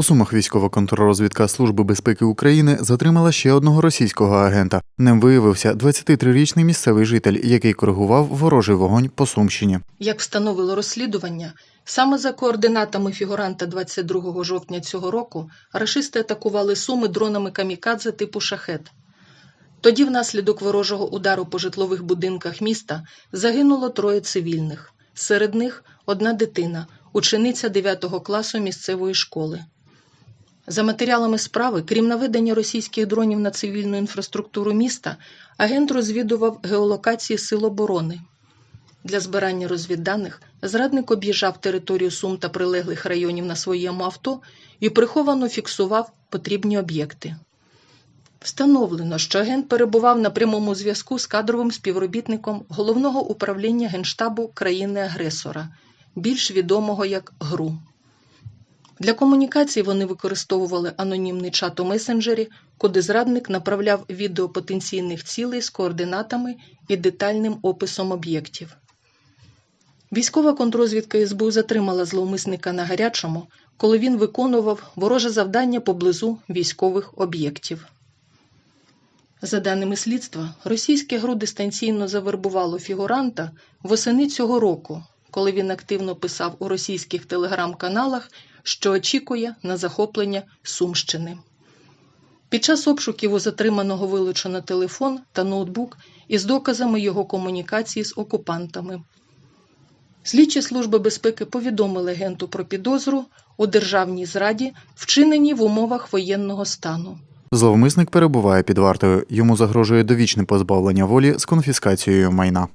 У Сумах військова контррозвідка Служби безпеки України затримала ще одного російського агента. Ним виявився 23-річний місцевий житель, який коригував ворожий вогонь по Сумщині. Як встановило розслідування, саме за координатами фігуранта 22 жовтня цього року рашисти атакували суми дронами камікадзе типу шахет. Тоді, внаслідок ворожого удару по житлових будинках міста, загинуло троє цивільних. Серед них одна дитина, учениця 9 класу місцевої школи. За матеріалами справи, крім наведення російських дронів на цивільну інфраструктуру міста, агент розвідував геолокації сил оборони. Для збирання розвідданих зрадник об'їжджав територію Сум та прилеглих районів на своєму авто і приховано фіксував потрібні об'єкти. Встановлено, що агент перебував на прямому зв'язку з кадровим співробітником головного управління Генштабу країни-агресора, більш відомого як ГРУ. Для комунікації вони використовували анонімний чат у месенджері, куди зрадник направляв відео потенційних цілей з координатами і детальним описом об'єктів. Військова контрозвідка СБУ затримала зловмисника на гарячому, коли він виконував вороже завдання поблизу військових об'єктів. За даними слідства, російське ГРУ дистанційно завербувало фігуранта восени цього року, коли він активно писав у російських телеграм-каналах, що очікує на захоплення Сумщини. Під час обшуків у затриманого вилучено телефон та ноутбук із доказами його комунікації з окупантами. Слідчі служби безпеки повідомили агенту про підозру у державній зраді, вчиненій в умовах воєнного стану. Зловмисник перебуває під вартою. Йому загрожує довічне позбавлення волі з конфіскацією майна.